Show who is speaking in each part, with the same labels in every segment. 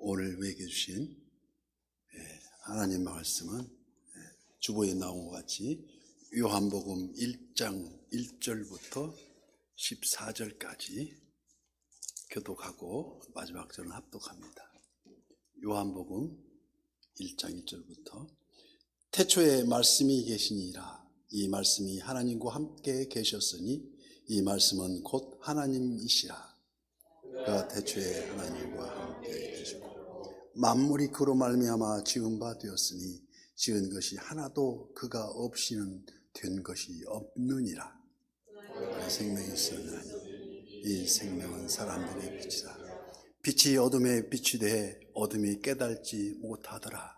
Speaker 1: 오늘 우리에게 주신 예, 하나님 말씀은 예, 주보에 나온 것 같이 요한복음 1장 1절부터 14절까지 교독하고 마지막 절은 합독합니다. 요한복음 1장 1절부터 태초에 말씀이 계시니라 이 말씀이 하나님과 함께 계셨으니 이 말씀은 곧 하나님이시라 그가 태초에 하나님과 함께 계시고 만물이 그로 말미암아 지은 바 되었으니 지은 것이 하나도 그가 없이는 된 것이 없느니라. 생명이 있었나니 이 생명은 사람들의 빛이다. 빛이 어둠에 빛이 돼 어둠이 깨달지 못하더라.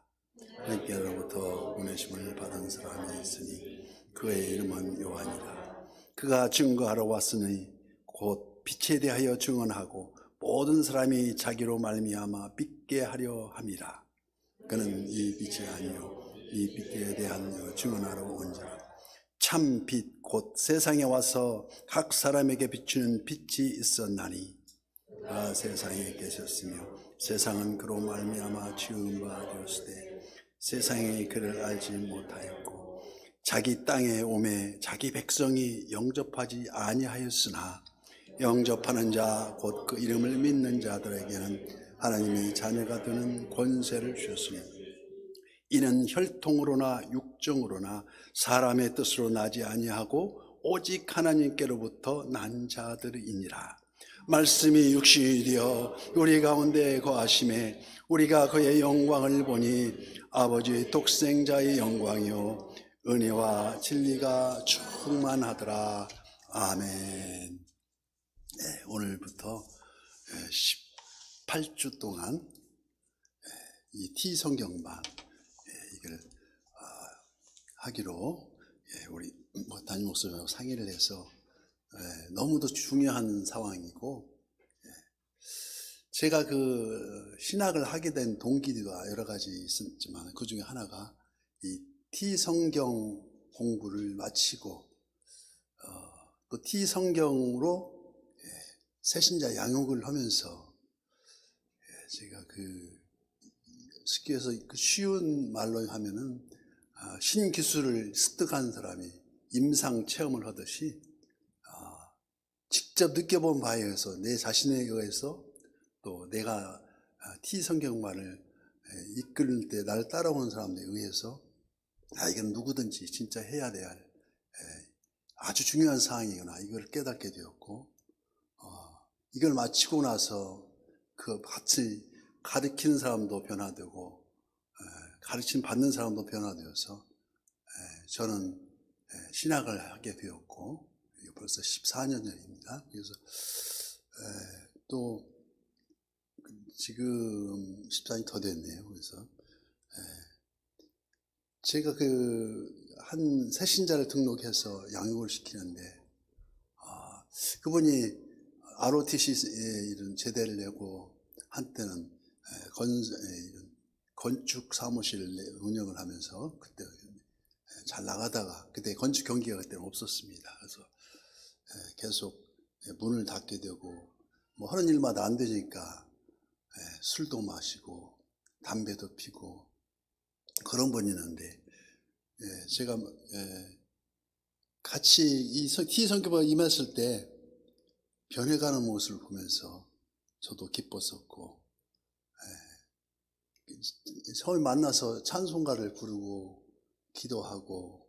Speaker 1: 하나님께로부터 보내심을 받은 사람이 있으니 그의 이름은 요한이라 그가 증거하러 왔으니 곧 빛에 대하여 증언하고 모든 사람이 자기로 말미암아 믿게 하려 함이라. 그는 이 빛이 아니요 이 빛에 대한 증언하러 온지라. 참 빛 곧 세상에 와서 각 사람에게 비추는 빛이 있었나니 아 세상에 계셨으며 세상은 그로 말미암아 지은 바 되었으되 세상이 그를 알지 못하였고 자기 땅에 오매 자기 백성이 영접하지 아니하였으나 영접하는 자 곧 그 이름을 믿는 자들에게는 하나님이 자녀가 되는 권세를 주셨으니 이는 혈통으로나 육정으로나 사람의 뜻으로 나지 아니하고 오직 하나님께로부터 난 자들이니라. 말씀이 육신이 되어 우리 가운데 거하심에 우리가 그의 영광을 보니 아버지 독생자의 영광이요 은혜와 진리가 충만하더라. 아멘. 네, 오늘부터 18주 동안 예, 이 T 성경반 예, 이걸 아, 하기로 예, 우리 뭐 담임 목사님하고 상의를 해서 예, 너무도 중요한 상황이고 예, 제가 그 신학을 하게 된 동기가 여러 가지 있었지만 그 중에 하나가 이 T 성경 공부를 마치고 어, 또 T 성경으로 예, 새신자 양육을 하면서 예, 제가 그 쉽게 해서 그 쉬운 말로 하면은 아, 신기술을 습득한 사람이 임상 체험을 하듯이 아, 직접 느껴본 바에 의해서 내 자신에 의해서 또 내가 아, T 성경만을 예, 이끌 때 나를 따라오는 사람들에 의해서 아 이건 누구든지 진짜 해야 될 예, 아주 중요한 사항이구나. 이걸 깨닫게 되었고 어, 이걸 마치고 나서 그 같이 가르치는 사람도 변화되고 에, 가르침 받는 사람도 변화되어서 에, 저는 에, 신학을 하게 되었고 벌써 14년 전입니다. 그래서 에, 또 지금 14년이 더 됐네요. 그래서 에, 제가 그 한 새신자를 등록해서 양육을 시키는데 아, 그분이 ROTC에 이런 제대를 내고 한때는 에, 건, 건축 사무실을 내- 운영을 하면서 그때 에, 잘 나가다가 그때 건축 경기가 그때는 없었습니다. 그래서 에, 계속 에, 문을 닫게 되고 뭐 하는 일마다 안 되니까 에, 술도 마시고 담배도 피고 그런 분이 있는데 예, 제가 예, 같이 이 성- T 성교가 임했을 때 변해가는 모습을 보면서 저도 기뻤었고 예, 처음 만나서 찬송가를 부르고 기도하고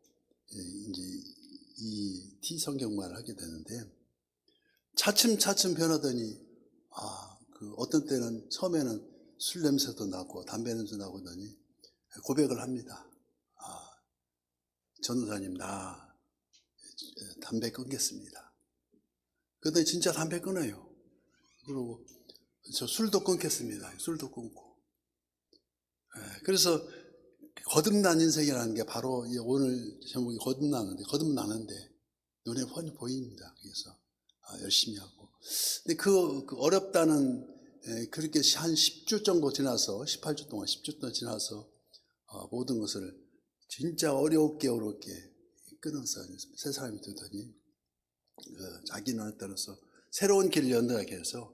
Speaker 1: 예, 이제 이 T 성경만을 하게 되는데 차츰차츰 변하더니 아, 그 어떤 때는 처음에는 술 냄새도 나고 담배 냄새 나고 하더니 고백을 합니다. 아, 전도사님 나 담배 끊겠습니다. 그랬더니 진짜 담배 끊어요. 그리고 저 술도 끊겠습니다. 술도 끊고. 예, 그래서 거듭난 인생이라는 게 바로 이 오늘 제목이 거듭나는데 거듭나는데 눈에 뻔히 보입니다. 그래서 아, 열심히 하고. 근데 그, 그 어렵다는 예, 그렇게 한 10주 정도 지나서 18주 동안 10주 동안 지나서 어, 모든 것을 진짜 어렵게 어렵게 끊어서 새 사람이 되더니 그 자기 눈에 따라서 새로운 길을 연다하게 해서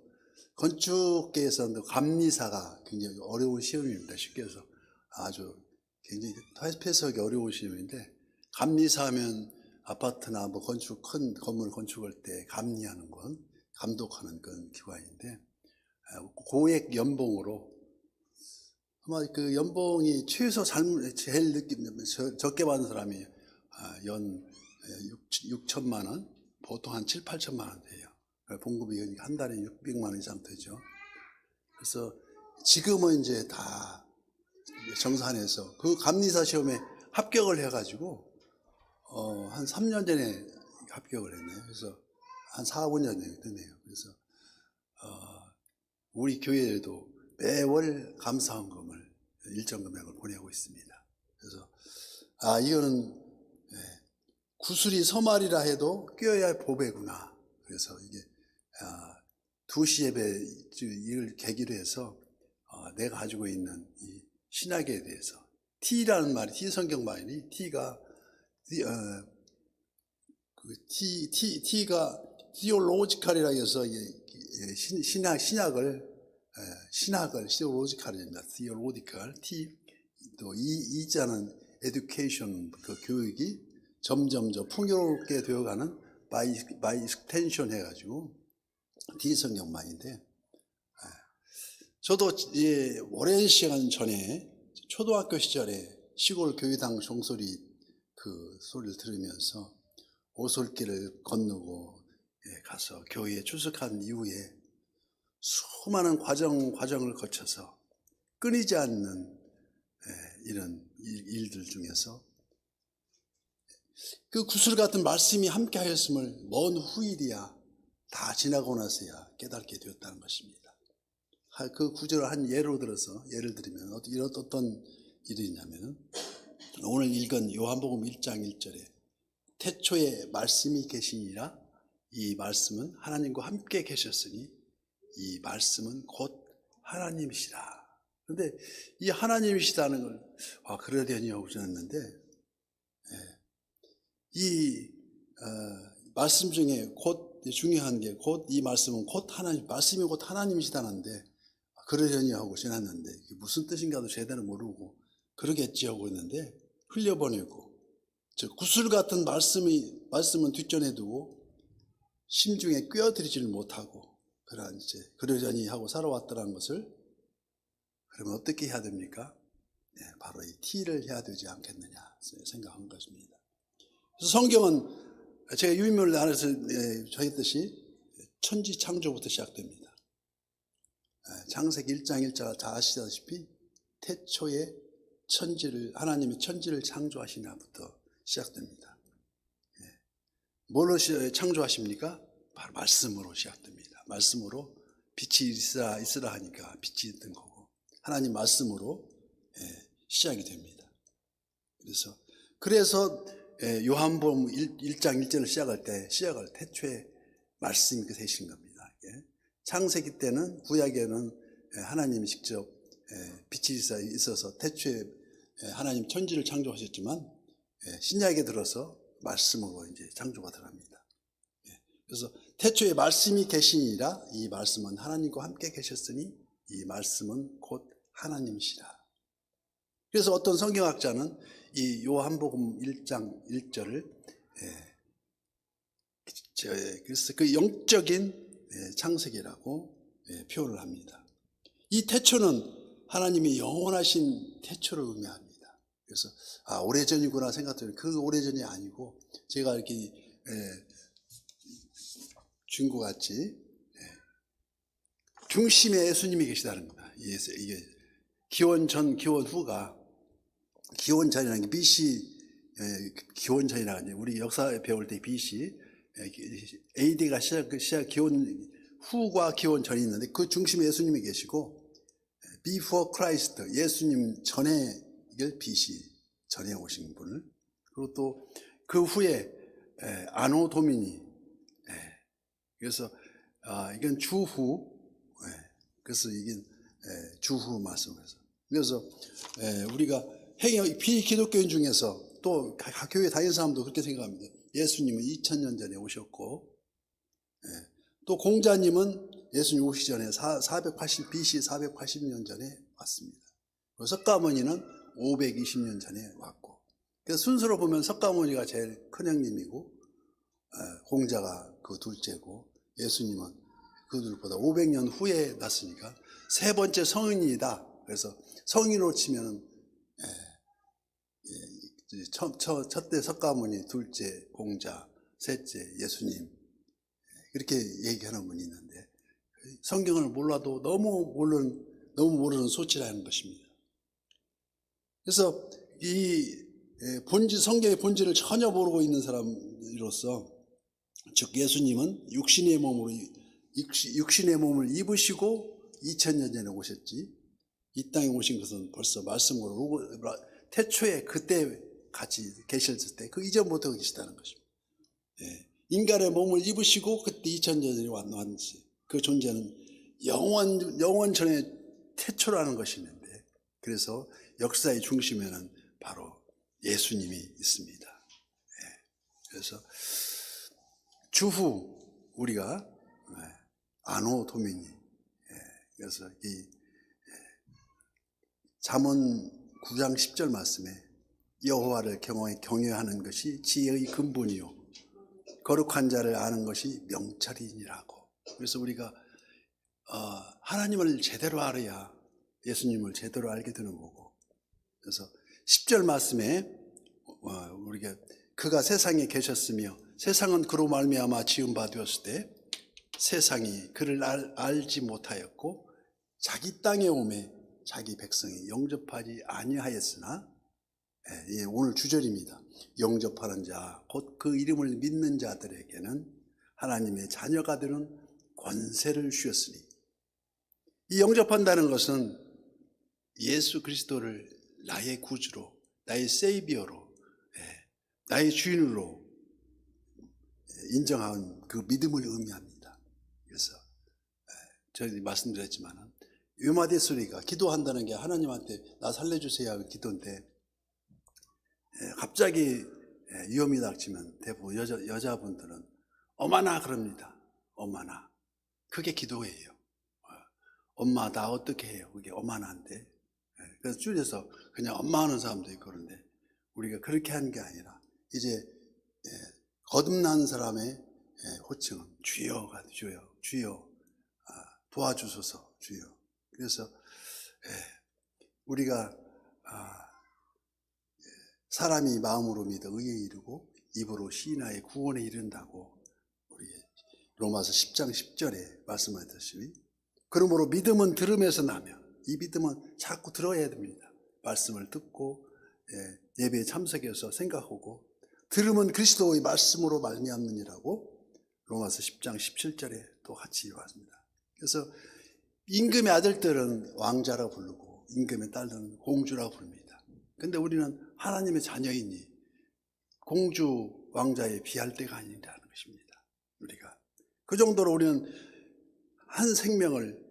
Speaker 1: 건축계에서는 감리사가 굉장히 어려운 시험입니다. 쉽게 해서 아주 굉장히 회수하기 어려운 시험인데 감리사하면 아파트나 뭐 건축 큰 건물 건축할 때 감리하는 건 감독하는 그런 기관인데 아, 고액 연봉으로 아마 그 연봉이 최소 삶 제일 느낌 적게 받는 사람이 아, 연 6, 천만 원, 보통 한 7, 8천만 원 돼요. 봉급이 한 달에 600만 원 이상 되죠. 그래서 지금은 이제 다 정산해서 그 감리사 시험에 합격을 해가지고 어, 한 3년 전에 합격을 했네요. 그래서 한 4, 5년 전에 됐네요. 그래서 어, 우리 교회에도 매월 감사원금을 일정 금액을 보내고 있습니다. 그래서 아 이거는 예, 구슬이 서말이라 해도 껴야 보배구나. 그래서 이게 아, 두시 예배 이걸 계기로 해서 어, 내가 가지고 있는 이 신학에 대해서 T라는 말이 T 성경 말이 T가 어, 그 T, T, T가 theological이라 해서 신학, 신학을 에, 신학을 theological입니다. theological T 또이 이자는 education 그 교육이 점점 저 풍요롭게 되어가는 by, by extension 해가지고 D 성경만인데 저도 예, 오랜 시간 전에 초등학교 시절에 시골 교회당 종소리 그 소리를 들으면서 오솔길을 건너고 예, 가서 교회에 출석한 이후에 수많은 과정 과정을 거쳐서 끊이지 않는 예, 이런 일- 일들 중에서 그 구슬 같은 말씀이 함께 하였음을 먼 후일이야 다 지나고 나서야 깨닫게 되었다는 것입니다. 하- 그 구절을 한 예로 들어서 예를 들면 이런 어떤 일이 있냐면은 오늘 읽은 요한복음 1장 1절에 태초에 말씀이 계시니라 이 말씀은 하나님과 함께 계셨으니 이 말씀은 곧 하나님이시라. 그런데 이 하나님이시다는 걸 아, 그러려니 하고 지났는데 예. 이 어, 말씀 중에 곧 중요한 게 곧 이 말씀은 곧 하나님 말씀이 곧 하나님이시다는데 그러려니 하고 지났는데 무슨 뜻인가도 제대로 모르고 그러겠지 하고 있는데 흘려보내고 저 구슬 같은 말씀이 말씀은 뒷전에 두고 심중에 꿰어들이지를 못하고 그러한 이제 그러려니 하고 살아왔다는 것을 그러면 어떻게 해야 됩니까? 네, 바로 이 T를 해야 되지 않겠느냐 생각한 것입니다. 성경은 제가 유인물 안에서 예, 저했듯이 천지 창조부터 시작됩니다. 예, 창세기 1장 1절 다 아시다시피 태초에 천지를 하나님이 천지를 창조하시나부터 시작됩니다. 예. 뭘로 시- 창조하십니까? 바로 말씀으로 시작됩니다. 말씀으로 빛이 있으라, 있으라 하니까 빛이 있던 거고 하나님 말씀으로 예, 시작이 됩니다. 그래서 그래서 예, 요한복음 1, 장 1절을 시작할 때 시작할 태초에 말씀이 그 되신 겁니다. 예. 창세기 때는 구약에는 예, 하나님이 직접 예, 빛이 있어- 있어서 태초에 예, 하나님 천지를 창조하셨지만 예, 신약에 들어서 말씀으로 이제 창조가 들어갑니다. 예, 그래서 태초에 말씀이 계시니라 이 말씀은 하나님과 함께 계셨으니 이 말씀은 곧 하나님이시라. 그래서 어떤 성경학자는 이 요한복음 1장 1절을 예, 저, 그래서 그 영적인 예, 창세기라고 예, 표현을 합니다. 이 태초는 하나님이 영원하신 태초를 의미합니다. 그래서 아 오래전이구나 생각되는 그 오래전이 아니고 제가 이렇게 예, 준것 같이 예, 중심에 예수님이 계시다는 겁니다. 이게 기원 전 기원 후가 기원 전이라는 게 BC 예, 기원 전이라는 게 우리 역사 배울 때 BC 예, AD가 시작 시작 기원 후과 기원 전이 있는데 그 중심에 예수님이 계시고 예, before Christ 예수님 전에 이걸 BC 전에 오신 분을. 그리고 또 그 후에 예, 아노 도미니 예, 그래서 아, 이건 주후 예, 그래서 이게 예, 주후 말씀에서. 그래서 예, 우리가 행여 비기독교인 중에서 또 각- 각 교회 다니는 사람도 그렇게 생각합니다. 예수님은 2000년 전에 오셨고 예, 또 공자님은 예수님 오시기 전에 480 BC 480년 전에 왔습니다. 석가모니는 520년 전에 왔고 그래서 순서로 보면 석가모니가 제일 큰 형님이고 에, 공자가 그 둘째고 예수님은 그들보다 500년 후에 났으니까 세 번째 성인이다. 그래서 성인으로 치면 첫째 석가모니, 둘째 공자, 셋째 예수님 이렇게 얘기하는 분이 있는데 성경을 몰라도 너무 모르는 너무 모르는 소치라는 것입니다. 그래서 이 예, 본질 성경의 본질을 전혀 모르고 있는 사람으로서 즉 예수님은 육신의 몸으로 육신의 몸을 입으시고 2000년 전에 오셨지 이 땅에 오신 것은 벌써 말씀으로 태초에 그때 같이 계셨을 때 그 이전부터 계시다는 것입니다. 예, 인간의 몸을 입으시고 그때 2000년 전에 왔는지 그 존재는 영원 영원 전에 태초라는 것이 있는데 그래서 역사의 중심에는 바로 예수님이 있습니다. 예, 그래서 주후 우리가 예, 아노 도미니 예, 그래서 이 예, 잠언 9장 10절 말씀에 여호와를 경외 경외하는 것이 지혜의 근본이요 거룩한 자를 아는 것이 명철이니라고. 그래서 우리가 어, 하나님을 제대로 알아야 예수님을 제대로 알게 되는 거고. 그래서 10절 말씀에 어, 우리가 그가 세상에 계셨으며 세상은 그로 말미암아 지은 바 되었을 때 세상이 그를 알, 알지 못하였고 자기 땅에 오매 자기 백성이 영접하지 아니하였으나 예, 예, 오늘 주절입니다. 영접하는 자, 곧 그 이름을 믿는 자들에게는 하나님의 자녀가 되는 권세를 주셨으니 이 영접한다는 것은 예수 그리스도를 나의 구주로, 나의 세이비어로, 예, 나의 주인으로 예, 인정한 그 믿음을 의미합니다. 그래서 예, 저희 말씀드렸지만 유마대 소리가 기도한다는 게 하나님한테 나 살려주세요 하는 기도인데 예, 갑자기 예, 위험이 닥치면 대부분 여자, 여자분들은 어마나 그럽니다. 어마나. 그게 기도예요. 어, 엄마 나 어떻게 해요? 그게 어마나인데. 예, 그래서 줄여서 그냥 엄마 하는 사람도 있고 그런데 우리가 그렇게 하는 게 아니라 이제 예, 거듭난 사람의 예, 호칭은 주여가 주여, 주여 아, 도와주소서 주여. 그래서 예, 우리가 아, 사람이 마음으로 믿어 의에 이르고 입으로 시인하여 구원에 이른다고 우리 로마서 10장 10절에 말씀하듯이 그러므로 믿음은 들음에서 나며 이 믿음은 자꾸 들어야 됩니다. 말씀을 듣고 예, 예배에 참석해서 생각하고 들음은 그리스도의 말씀으로 말미암느니라고 로마서 10장 17절에 또 같이 왔습니다. 그래서 임금의 아들들은 왕자라 부르고 임금의 딸들은 공주라 부릅니다. 근데 우리는 하나님의 자녀이니 공주 왕자에 비할 때가 아니라는 것입니다. 우리가 그 정도로 우리는 한 생명을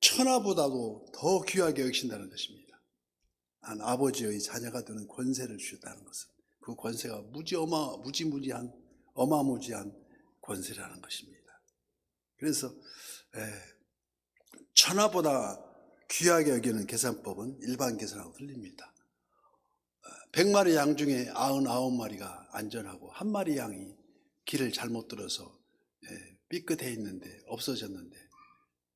Speaker 1: 천하보다도 더 귀하게 여기신다는 것입니다. 한 아버지의 자녀가 되는 권세를 주셨다는 것은 그 권세가 무지 어마 무지무지한 어마무지한 권세라는 것입니다. 그래서 에, 천하보다 귀하게 여기는 계산법은 일반 계산하고 틀립니다. 100마리 양 중에 99마리가 안전하고 한 마리 양이 길을 잘못 들어서 예, 삐끗해 있는데 없어졌는데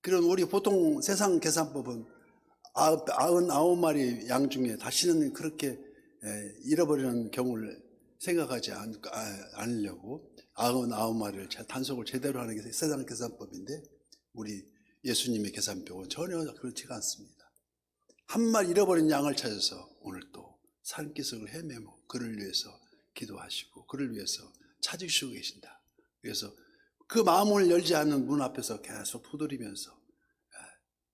Speaker 1: 그런 우리 보통 세상 계산법은 99마리 양 중에 다시는 그렇게 예, 잃어버리는 경우를 생각하지 않, 아, 않으려고 99마리를 단속을 제대로 하는 게 세상 계산법인데 우리 예수님의 계산법은 전혀 그렇지가 않습니다. 한 마리 잃어버린 양을 찾아서 오늘 또 산기슭을 헤매고 그를 위해서 기도하시고 그를 위해서 찾으시고 계신다. 그래서 그 마음을 열지 않는 문 앞에서 계속 두드리면서 예,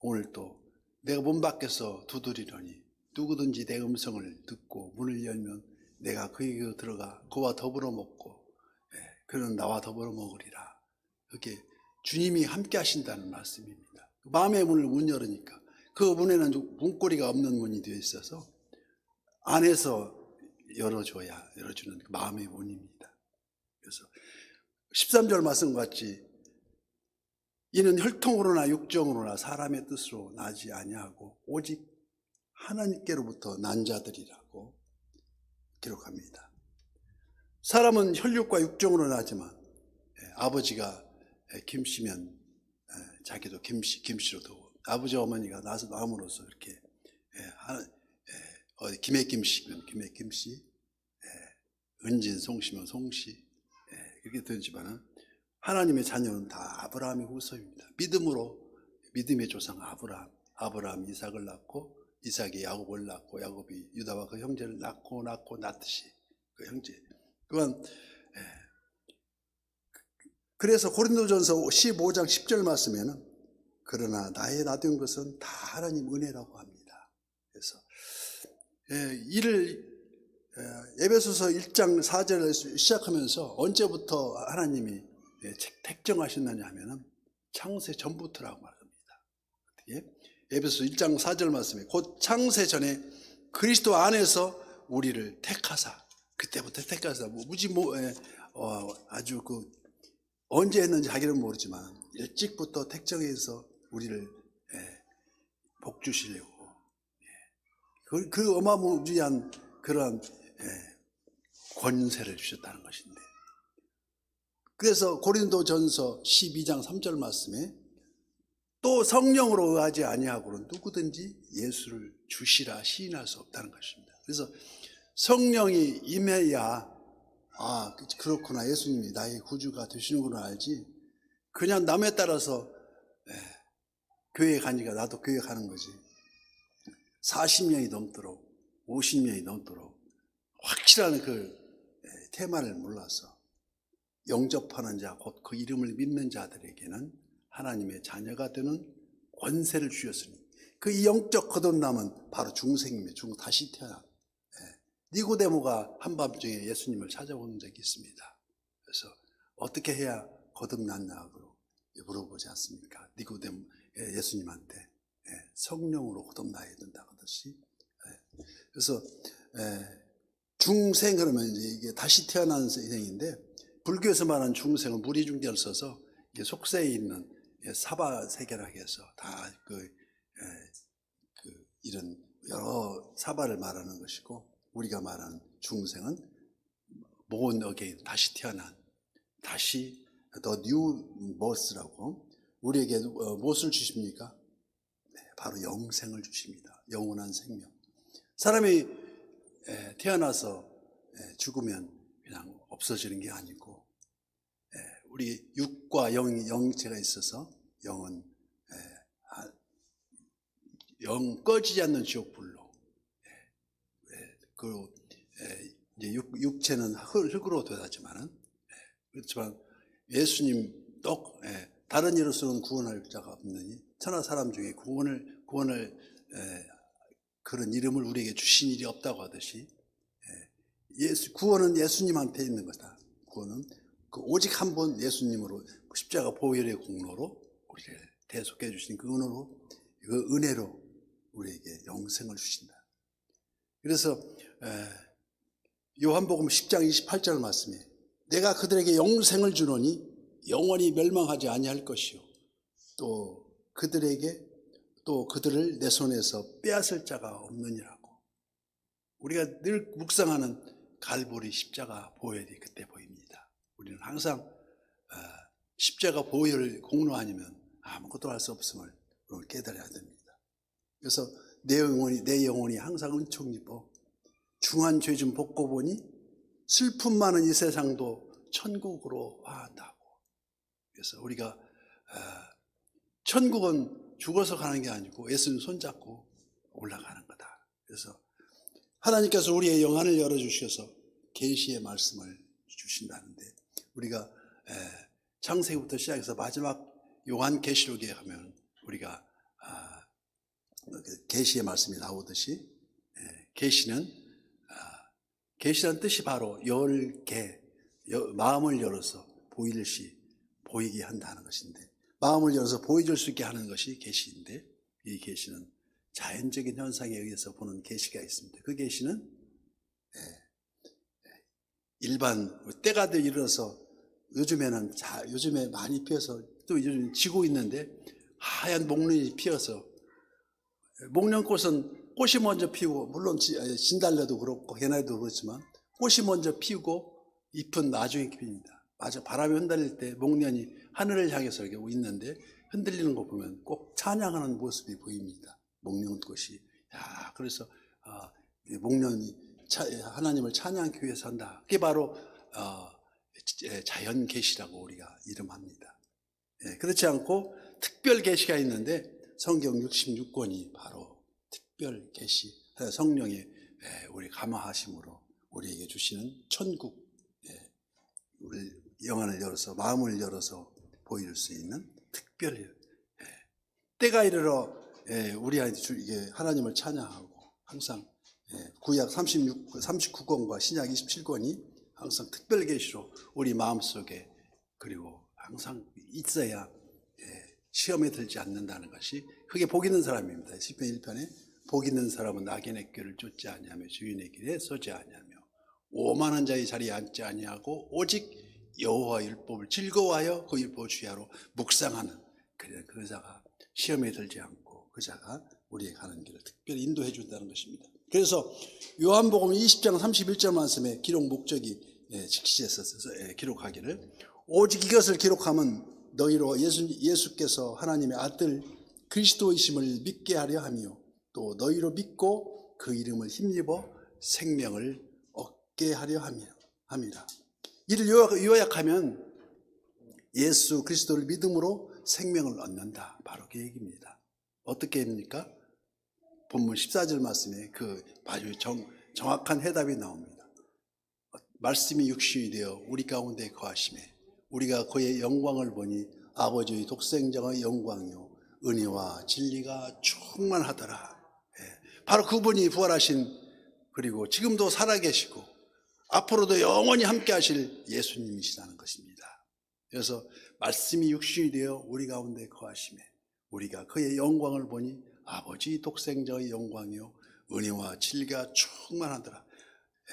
Speaker 1: 오늘 또 내가 문 밖에서 두드리려니 누구든지 내 음성을 듣고 문을 열면 내가 그에게 들어가 그와 더불어 먹고 예, 그는 나와 더불어 먹으리라. 그렇게 주님이 함께 하신다는 말씀입니다. 마음의 문을 문 열으니까 그 문에는 문고리가 없는 문이 되어 있어서 안에서 열어줘야 열어주는 그 마음의 문입니다. 그래서 13절 말씀 같이 이는 혈통으로나 육정으로나 사람의 뜻으로 나지 아니하고 오직 하나님께로부터 난 자들이라고 기록합니다. 사람은 혈육과 육정으로 나지만 예, 아버지가 예, 김씨면 예, 자기도 김씨, 김씨로 도 아버지 어머니가 나서 남으로서 이렇게 어디 김해 김 씨면 김해 김 씨, 예, 은진 송 씨면 송 씨 예, 이렇게 되지만은 하나님의 자녀는 다 아브라함의 후손입니다. 믿음으로 믿음의 조상 아브라함, 아브라함 이삭을 낳고 이삭이 야곱을 낳고 야곱이 유다와 그 형제를 낳고 낳고 낳듯이 그 형제. 그건 예. 그래서 고린도전서 15장 10절 말씀에는 그러나 나의 나된 것은 다 하나님 은혜라고 합니다. 이를 예, 에베소서 1장 4절을 시작하면서 언제부터 하나님이 예, 책- 택정하셨느냐 하면은 창세 전부터라고 말합니다. 어떻게? 에베소 1장 4절 말씀에 곧 창세 전에 그리스도 안에서 우리를 택하사 그때부터 택하사 뭐 무지 뭐 예, 어, 아주 그 언제 했는지 자기는 모르지만 일찍부터 택정해서 우리를 예, 복 주시려고 예. 그, 그 어마무지한 그런 예, 권세를 주셨다는 것인데. 그래서 고린도 전서 12장 3절 말씀에 또 성령으로 의하지 아니하고는 누구든지 예수를 주시라 시인할 수 없다는 것입니다. 그래서 성령이 임해야 아 그렇구나. 예수님이 나의 구주가 되시는구나 알지? 그냥 남에 따라서 예, 교회 가니까 나도 교회 가는 거지 40년이 넘도록 50년이 넘도록 확실한 그 예, 테마를 몰라서 영접하는 자, 곧 그 이름을 믿는 자들에게는 하나님의 자녀가 되는 권세를 주셨으니 그이 영적 거듭남은 바로 중생입니다. 중 다시 태어나. 예. 니고데모가 한밤중에 예수님을 찾아온 적이 있습니다. 그래서 어떻게 해야 거듭났냐고 물어보지 않습니까? 니고데모 예, 예수님한테 예, 성령으로 거듭나야 된다고 하듯이 예. 그래서 예, 중생 그러면 이제 이게 다시 태어난 인생인데 불교에서 말하는 중생은 무리중대를 써서 속세에 있는 예, 사바 세계라고 해서 다그 그 이런 여러 사바를 말하는 것이고 우리가 말하는 중생은 모은 어게인 다시 태어난 다시 더뉴 머스라고 우리에게 어, 무엇을 주십니까? 네, 바로 영생을 주십니다. 영원한 생명. 사람이 에, 태어나서 에, 죽으면 그냥 없어지는 게 아니고 에, 우리 육과 영, 영체가 있어서 영은 에, 아, 영 꺼지지 않는 지옥불로 그 에, 이제 육, 육체는 흙, 흙으로 되었지만은 그렇지만 예수님 똑 에, 다른 이로서는 구원할 자가 없느니 천하 사람 중에 구원을 구원을 에, 그런 이름을 우리에게 주신 일이 없다고 하듯이 예, 예수 구원은 예수님한테 있는 거다. 구원은 그 오직 한 번 예수님으로 그 십자가 보혈의 공로로 우리를 대속해 주신 그 은혜로 그 은혜로 우리에게 영생을 주신다. 그래서 에, 요한복음 10장 28절 말씀에 내가 그들에게 영생을 주노니 영원히 멸망하지 아니할 것이요 또 그들에게 또 그들을 내 손에서 빼앗을 자가 없느니라고 우리가 늘 묵상하는 갈보리 십자가 보혈이 그때 보입니다. 우리는 항상 어, 십자가 보혈을 공로 아니면 아무것도 할 수 없음을 깨달아야 됩니다. 그래서 내 영혼이 내 영혼이 항상 은총 입어 중한 죄 좀 벗고 보니 슬픔 많은 이 세상도 천국으로 화한다고. 그래서 우리가 어, 천국은 죽어서 가는 게 아니고 예수님 손잡고 올라가는 거다. 그래서 하나님께서 우리의 영안을 열어주셔서 계시의 말씀을 주신다는데 우리가 에, 창세기부터 시작해서 마지막 요한 계시록에 가면 우리가 아, 그 계시의 말씀이 나오듯이 에, 계시는 아, 계시란 뜻이 바로 열개 마음을 열어서 보일시 보이게 한다는 것인데 마음을 열어서 보여줄 수 있게 하는 것이 계시인데 이 계시는 자연적인 현상에 의해서 보는 계시가 있습니다. 그 계시는 일반 때가 돼 이르러서 요즘에는 자, 요즘에 많이 피어서 또 요즘 지고 있는데 하얀 목련이 피어서 목련꽃은 꽃이 먼저 피우고 물론 지- 에, 진달래도 그렇고 개나리도 그렇지만 꽃이 먼저 피우고 잎은 나중에 핍니다. 맞아 바람이 흔들릴 때 목련이 하늘을 향해서 이렇게 있는데 흔들리는 거 보면 꼭 찬양하는 모습이 보입니다. 목련꽃이 야 그래서 아, 이 목련이 차- 하나님을 찬양하기 위해서 한다. 그게 바로 어, 에, 자연 계시라고 우리가 이름합니다. 예, 그렇지 않고 특별 계시가 있는데 성경 66권이 바로 특별 계시 성령의 예, 우리 감화하심으로 우리에게 주시는 천국 예, 우리 영안을 열어서 마음을 열어서 보일 수 있는 특별 예, 때가 이르러 예, 주- 이게 하나님을 찬양하고 항상 예, 구약 36, 39권과 신약 27권이 항상 특별 계시로 우리 마음속에 그리고 항상 있어야 예, 시험에 들지 않는다는 것이 그게 복 있는 사람입니다. 10편 1편에 복 있는 사람은 악인의 길을 쫓지 아니하며 주인의 길에 서지 아니하며 오만한 자의 자리에 앉지 아니하고 오직 여호와 율법을 즐거워하여 그 율법 주야로 묵상하는 그래 그 자가 시험에 들지 않고 그 자가 우리의 가는 길을 특별히 인도해 준다는 것입니다. 그래서 요한복음 20장 31절 말씀에 기록 목적이 예, 직시해서 예, 기록하기를 오직 이것을 기록하면 너희로 예수, 예수께서 하나님의 아들 그리스도이심을 믿게 하려 하며 또 너희로 믿고 그 이름을 힘입어 생명을 얻게 하려 하며 합니다. 이를 요약- 요약하면 예수 그리스도를 믿음으로 생명을 얻는다. 바로 그 얘기입니다. 어떻게 합니까? 본문 14절 말씀에 그 아주 정, 정확한 해답이 나옵니다. 말씀이 육신이 되어 우리 가운데 거하심에 우리가 그의 영광을 보니 아버지의 독생자의 영광이요 은혜와 진리가 충만하더라. 예, 바로 그분이 부활하신 그리고 지금도 살아계시고 앞으로도 영원히 함께 하실 예수님이시라는 것입니다. 그래서 말씀이 육신이 되어 우리 가운데 거하심에 우리가 그의 영광을 보니 아버지 독생자의 영광이요 은혜와 진리가 충만하더라.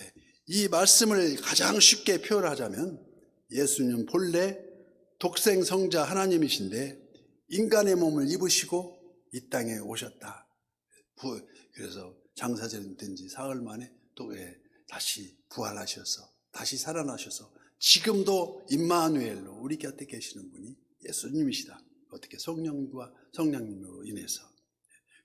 Speaker 1: 예, 이 말씀을 가장 쉽게 표현하자면 예수님 본래 독생 성자 하나님이신데 인간의 몸을 입으시고 이 땅에 오셨다. 부- 그래서 장사절 된지 사흘 만에 또 예, 다시 부활하셔서 다시 살아나셔서 지금도 임마누엘로 우리 곁에 계시는 분이 예수님이시다. 어떻게 성령과 성령님으로 인해서.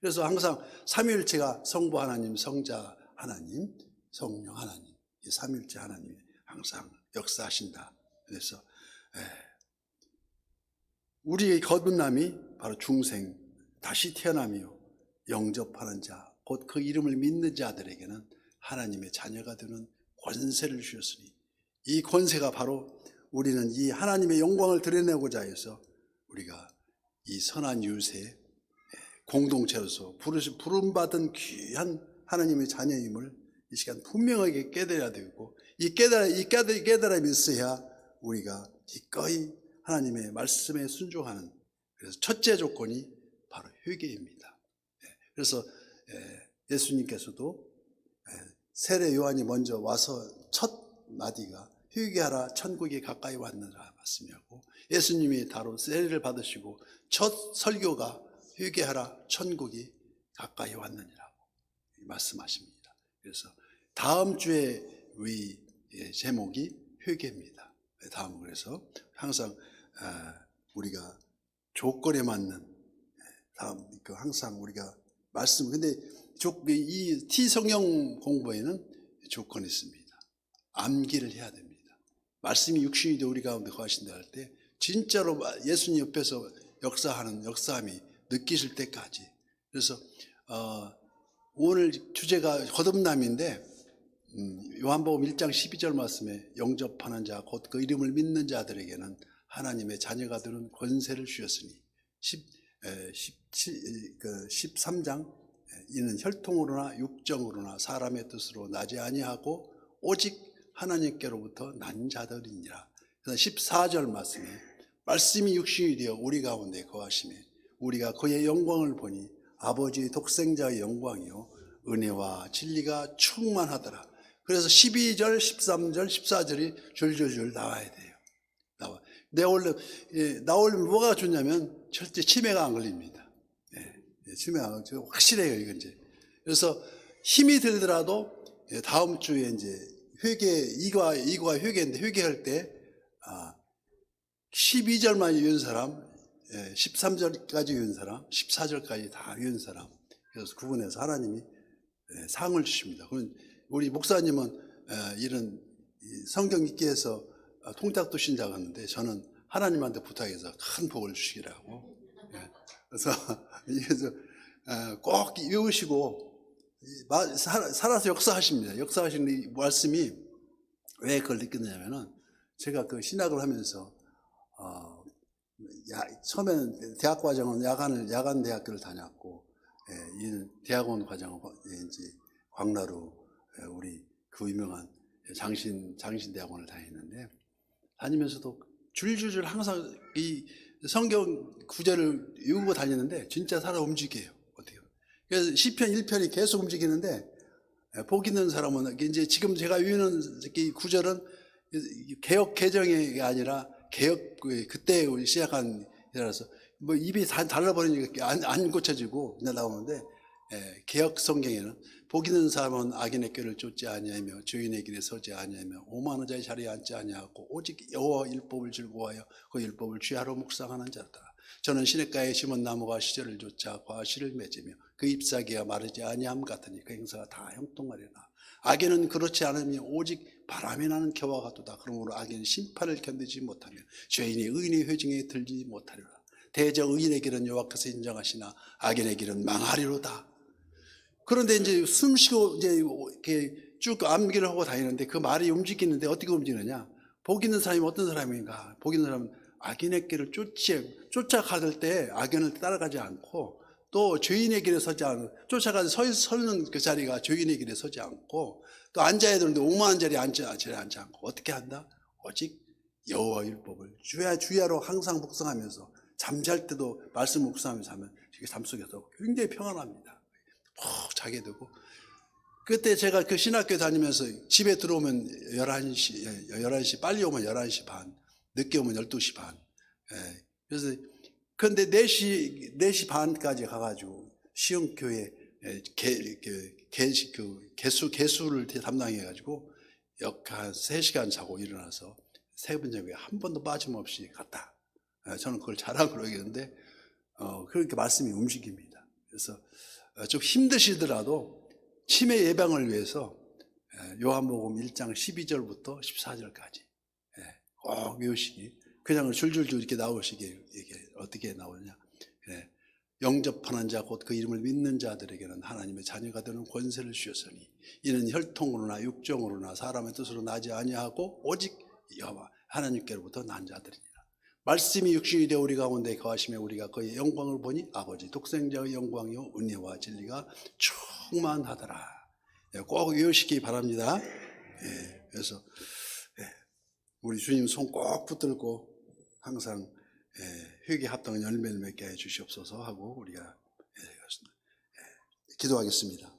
Speaker 1: 그래서 항상 삼위일체가 성부 하나님, 성자 하나님, 성령 하나님, 이 삼위일체 하나님이 항상 역사하신다. 그래서 예, 우리의 거듭남이 바로 중생, 다시 태어나며 영접하는 자, 곧 그 이름을 믿는 자들에게는 하나님의 자녀가 되는 권세를 주셨으니 이 권세가 바로 우리는 이 하나님의 영광을 드러내고자 해서 우리가 이 선한 유세 공동체로서 부르시 부름받은 귀한 하나님의 자녀임을 이 시간 분명하게 깨달아야 되고 이 깨달아 이 깨달 깨달음이 있어야 우리가 기꺼이 하나님의 말씀에 순종하는 그래서 첫째 조건이 바로 회개입니다. 예, 그래서 예, 예수님께서도 예, 세례 요한이 먼저 와서 첫 마디가 회개하라 천국이 가까이 왔느라 말씀이었고 예수님이 바로 세례를 받으시고 첫 설교가 회개하라 천국이 가까이 왔느니라고 말씀하십니다. 그래서 다음 주에 예, 제목이 회개입니다. 다음 그래서 항상 아, 우리가 조건에 맞는 예, 다음 그 항상 우리가 말씀 근데 조- 이 T 성경 공부에는 조건이 있습니다. 암기를 해야 됩니다. 말씀이 육신이 되어 우리 가운데 거하신다 할 때 진짜로 예수님 옆에서 역사하는 역사함이 느끼실 때까지 그래서 어, 오늘 주제가 거듭남인데 음, 요한복음 1장 12절 말씀에 영접하는 자 곧 그 이름을 믿는 자들에게는 하나님의 자녀가 되는 권세를 주셨으니 10, 에, 17, 그 13장 이는 혈통으로나 육정으로나 사람의 뜻으로 나지 아니하고 오직 하나님께로부터 난 자들이니라. 그래서 14절 말씀에 말씀이 육신이 되어 우리 가운데 거하심에 우리가 그의 영광을 보니 아버지의 독생자의 영광이요 은혜와 진리가 충만하더라. 그래서 12절, 13절, 14절이 줄줄줄 나와야 돼요. 나와. 내 원래 예, 나 올리면 뭐가 좋냐면 절대 치매가 안 걸립니다. 예, 예. 확실해요 이건 이제. 그래서 힘이 들더라도 예, 다음 주에 이제 회개 이과 이과 회개인데 회개할 때 아, 12절만 외운 사람, 예, 13절까지 외운 사람, 14절까지 다 외운 사람. 그래서 구분해서 하나님이 예, 상을 주십니다. 우리 목사님은 예, 이런 이 성경 읽기 해서 아, 통닭도 신작하는데 저는 하나님한테 부탁해서 큰 복을 주시기라고. 예, 그래서 어, 꼭 외우시고 살아서 역사하십니다. 역사하시는 이 말씀이 왜 그걸 느꼈냐면은 제가 그 신학을 하면서 어, 야, 처음에는 대학 과정은 야간을 야간 대학교를 다녔고 예, 이 대학원 과정은 예, 이제 광나루 예, 우리 그 유명한 장신 장신 대학원을 다녔는데 다니면서도 줄줄줄 항상 이 성경 구절을 외우고 다니는데 진짜 살아 움직여요. 어때요? 그래서 시편 1편이 계속 움직이는데 예, 복 있는 사람은 이제 지금 제가 외우는 이 구절은 개혁 개정이 아니라 개혁 그- 그때 시작한 이라서 뭐 입이 다 달라버리니까 안, 안 고쳐지고 나오는데 예, 개혁 성경에는 복 있는 사람은 악인의 꾀를 쫓지 아니하며 주인의 길에 서지 아니하며 오만한 자의 자리에 앉지 아니하고 오직 여호와 율법을 즐거워하여 그 율법을 취하로 묵상하는 자다. 저는 시냇가에 심은 나무가 시절을 쫓아 과실을 맺으며 그 잎사귀가 마르지 아니함 같으니 그 행사가 다 형통하리라. 악인은 그렇지 않으며 오직 바람이 나는 겨와 같도다. 그러므로 악인은 심판을 견디지 못하며 죄인이 의인의 회중에 들지 못하리라. 대저 의인의 길은 여호와께서 인정하시나 악인의 길은 망하리로다. 그런데 이제 숨 쉬고 이제 이렇게 쭉 암기를 하고 다니는데 그 말이 움직이는데 어떻게 움직이느냐? 복 있는 사람이 어떤 사람인가? 복 있는 사람은 악인의 길을 쫓지, 쫓아가들 때 악인을 따라가지 않고 또 죄인의 길에 서지 않고 쫓아가서 서, 서는 그 자리가 죄인의 길에 서지 않고 또 앉아야 되는데 오만한 자리에 앉지, 자리에 앉지 않고 어떻게 한다? 오직 여호와 율법을 주야 주야로 항상 묵상하면서 잠잘 때도 말씀 묵상하면서 하면 이게 잠 속에서 굉장히 평안합니다. 푹 자게 되고 그때 제가 그 신학교 다니면서 집에 들어오면 11시, 11시, 빨리 오면 11시 반, 늦게 오면 12시 반. 예. 그래서, 근데 4시, 4시 반까지 가가지고 시흥교회 예, 개, 그, 개, 그, 개수, 개수를 담당해가지고 역한 3시간 자고 일어나서 세번 저녁에 한 번도 빠짐없이 갔다. 예, 저는 그걸 자랑으로 여기는데, 어, 그렇게 말씀이 움직입니다. 그래서 어, 좀 힘드시더라도 치매 예방을 위해서 예, 요한복음 1장 12절부터 14절까지 예, 꼭 외우시기 그냥 줄줄줄 이렇게 나오시게 이게 어떻게 나오냐. 예, 영접하는 자 곧 그 이름을 믿는 자들에게는 하나님의 자녀가 되는 권세를 주셨으니 이는 혈통으로나 육정으로나 사람의 뜻으로 나지 아니하고 오직 여호와 하나님께로부터 난 자들이니라 말씀이 육신이 되어 우리 가운데 거하시며 우리가 그의 영광을 보니 아버지 독생자의 영광이요 은혜와 진리가 충만하더라. 예, 꼭 외우시기 바랍니다. 예, 그래서 예, 우리 주님 손 꼭 붙들고 항상 예, 회개 합당한 열매를 맺게 해 주시옵소서 하고 우리가 예, 기도하겠습니다.